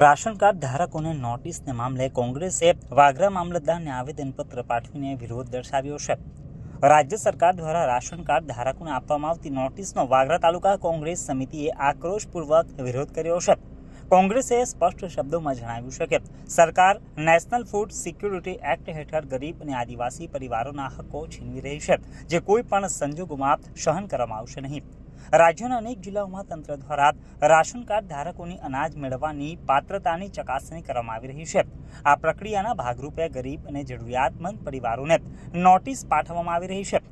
Ration card ધારકોને નોટિસને મામલે કોંગ્રેસે વાગરા મામલતદારને આવેદનપત્ર પાઠવીને વિરોધ દર્શાવ્યો છે. રાજ્ય સરકાર દ્વારા રાશન કાર્ડ ધારકોને આપવામાં આવતી નોટિસનો વાગરા તાલુકા કોંગ્રેસ સમિતિએ આક્રોશપૂર્વક વિરોધ કર્યો છે. કોંગ્રેસે સ્પષ્ટ શબ્દોમાં જણાવ્યું છે કે સરકાર નેશનલ ફૂડ સિક્યુરિટી એક્ટ હેઠળ ગરીબ અને આદિવાસી પરિવારોના હક્કો છીનવી રહી છે, જે કોઈ પણ સંજોગોમાં સહન કરવામાં આવશે નહીં. રાજ્યના અનેક જિલ્લાઓમાં તંત્ર દ્વારા રાશન કાર્ડ ધારકોની અનાજ મેળવવાની પાત્રતાની ચકાસણી કરવામાં આવી રહી છે. આ પ્રક્રિયાના ભાગરૂપે ગરીબ અને જરૂરિયાતમંદ પરિવારોને નોટિસ પાઠવવામાં આવી રહી છે.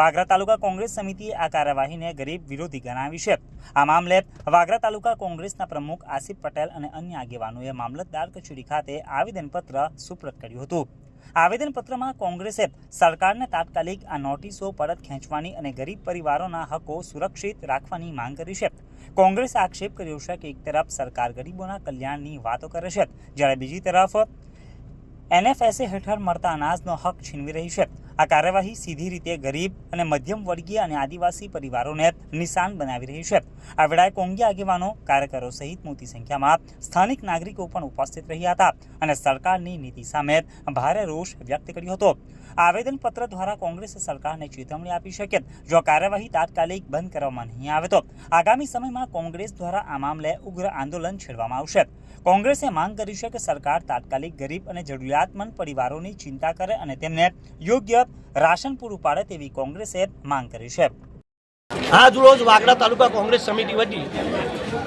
વાગરા તાલુકા કોંગ્રેસ સમિતિએ આ કાર્યવાહીને ગરીબ વિરોધી ગણાવી છે. આ મામલે વાગરા તાલુકા કોંગ્રેસના પ્રમુખ આસિફ પટેલ અને અન્ય આગેવાનોએ મામલતદાર કચેરી ખાતે આવેદનપત્ર સુપ્રત કર્યું હતું. આવેદનપત્રમાં કોંગ્રેસે સરકારને તાત્કાલિક આ નોટિસો પરત ખેંચવાની અને ગરીબ પરિવારોના હકો સુરક્ષિત રાખવાની માંગ કરી છે. કોંગ્રેસે આક્ષેપ કર્યો છે કે એક તરફ સરકાર ગરીબોના કલ્યાણની વાતો કરે છે, જ્યારે બીજી તરફ એનએફએસએ હેઠળ મળતા અનાજનો હક છીનવી રહી છે. આ કાર્યવાહી સીધી રીતે ગરીબ અને મધ્યમ વર્ગીય અને આદિવાસી પરિવારોને નિશાન બનાવી રહી છે. આ વેળાએ કોંગી આગેવાનો, કાર્યકરો સહિત મોટી સંખ્યામાં સ્થાનિક નાગરિકો પણ ઉપસ્થિત રહ્યા હતા અને સરકારની નીતિ સામે ભારે રોષ વ્યક્ત કર્યો હતો. આવેદનપત્ર દ્વારા કોંગ્રેસે સરકારને ચેતવણી આપી છે કે જો કાર્યવાહી તાત્કાલિક બંધ કરવામાં નહીં આવે તો આગામી સમયમાં કોંગ્રેસ દ્વારા આ મામલે ઉગ્ર આંદોલન છેડવામાં આવશે. કોંગ્રેસે માંગ કરી છે કે સરકાર તાત્કાલિક ગરીબ અને જરૂરિયાતમંદ પરિવારોની ચિંતા કરે અને તેમને યોગ્ય રાશન પૂરું પાડે તેવી કોંગ્રેસે માંગ કરી છે. આજ રોજ વાગડા તાલુકા કોંગ્રેસ સમિતિ વતી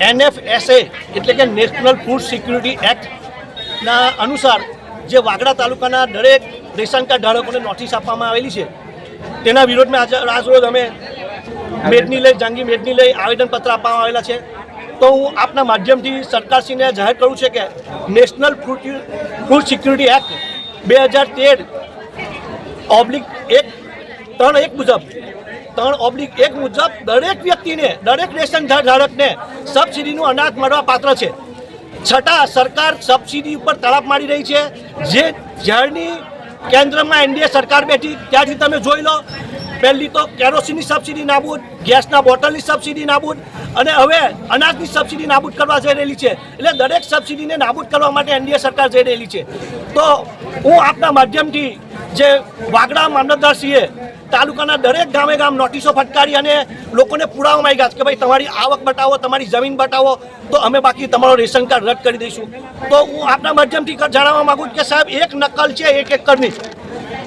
એનએફએસએ એટલે કે નેશનલ ફૂડ સિક્યુરિટી એક્ટના અનુસાર જે વાગડા તાલુકાના દરેક રેશન કાર્ડ ધારકોને નોટિસ આપવામાં આવેલી છે, તેના વિરોધમાં આજે આજ અમે મેદની લઈ, જંગી મેદની લઈ આવેદનપત્ર આપવામાં આવેલા છે. તો હું આપના માધ્યમથી સરકારશ્રીને જાહેર કરું છે કે national food food security act બે હજાર તેર ઓબ્લિક એક, ત્રણ એક મુજબ. ત્રણ ઓબ્લિક એક મુજબ દરેક વ્યક્તિને, દરેક રેશન ધાર- ધારકને સબસિડીનું અનાજ મળવા પાત્ર છે. છતાં સરકાર સબસિડી ઉપર તળાપ મારી રહી છે. જે જ્યારની કેન્દ્રમાં એનડીએ સરકાર બેઠી, ત્યાંથી તમે જોઈ લો. પહેલી તો કેરોસીનની સબસિડી નાબૂદ, ગેસના બોટલની સબસિડી નાબૂદ અને હવે અનાજની સબસિડી નાબૂદ કરવા જઈ રહેલી છે. એટલે દરેક સબસિડીને નાબૂદ કરવા માટે એનડીએ સરકાર જઈ રહેલી છે. તો હું આપના માધ્યમથી જે વાગડા મામલતદારશ્રીએ તાલુકાના દરેક ગામે ગામ નોટિસો ફટકારી અને લોકોને પુરાવા માંગ્યા કે ભાઈ તમારી આવક બતાવો તમારી જમીન બતાવો તો અમે બાકી તમારો રેશન કાર્ડ રદ કરી દઈશું. તો હું આપના માધ્યમથી જણાવવા માંગુ છું કે સાહેબ, એક નકલ છે, એક એકરની.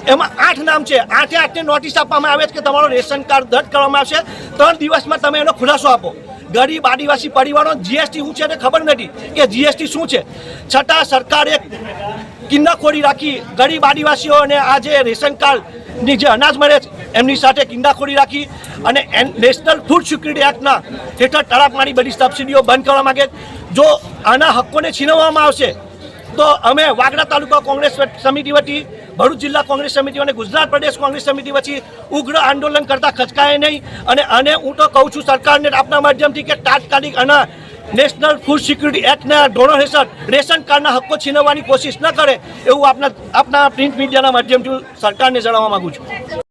એમાં આઠ નામ છે. આઠે આઠને નોટિસ આપવામાં આવે છે કે તમારો રેશન કાર્ડ રદ કરવામાં આવશે. ત્રણ દિવસમાં તમે એનો ખુલાસો આપો. ગરીબ આદિવાસી પરિવારો જીએસટી શું છે એને ખબર નથી કે જીએસટી શું છે? છતાં સરકારે કિન્નાખોરી રાખી ગરીબ આદિવાસીઓ અને આ જે રેશન કાર્ડની જે અનાજ મળે છે, એમની સાથે કિન્નાખોરી રાખી અને નેશનલ ફૂડ સિક્યુરિટી એક્ટના હેઠળ તળાપ મારી બધી સબસિડીઓ બંધ કરવા માગે જો આના હક્કોને છીનવવામાં આવશે, તો અમે વાગડા તાલુકા કોંગ્રેસ સમિતિ વતી, ભરૂચ જિલ્લા કોંગ્રેસ સમિતિ અને ગુજરાત પ્રદેશ કોંગ્રેસ સમિતિ વચ્ચે ઉગ્ર આંદોલન કરતા ખચકાય નહીં. અને આને હું તો કહું છું સરકારને આપના માધ્યમથી કે તાત્કાલિક આના નેશનલ ફૂડ સિક્યુરિટી એક્ટના ધોરણો હેઠળ રેશન કાર્ડના હક્કો છીનવવાની કોશિશ ન કરે એવું આપના આપના પ્રિન્ટ મીડિયાના માધ્યમથી સરકારને જણાવવા માંગુ છું.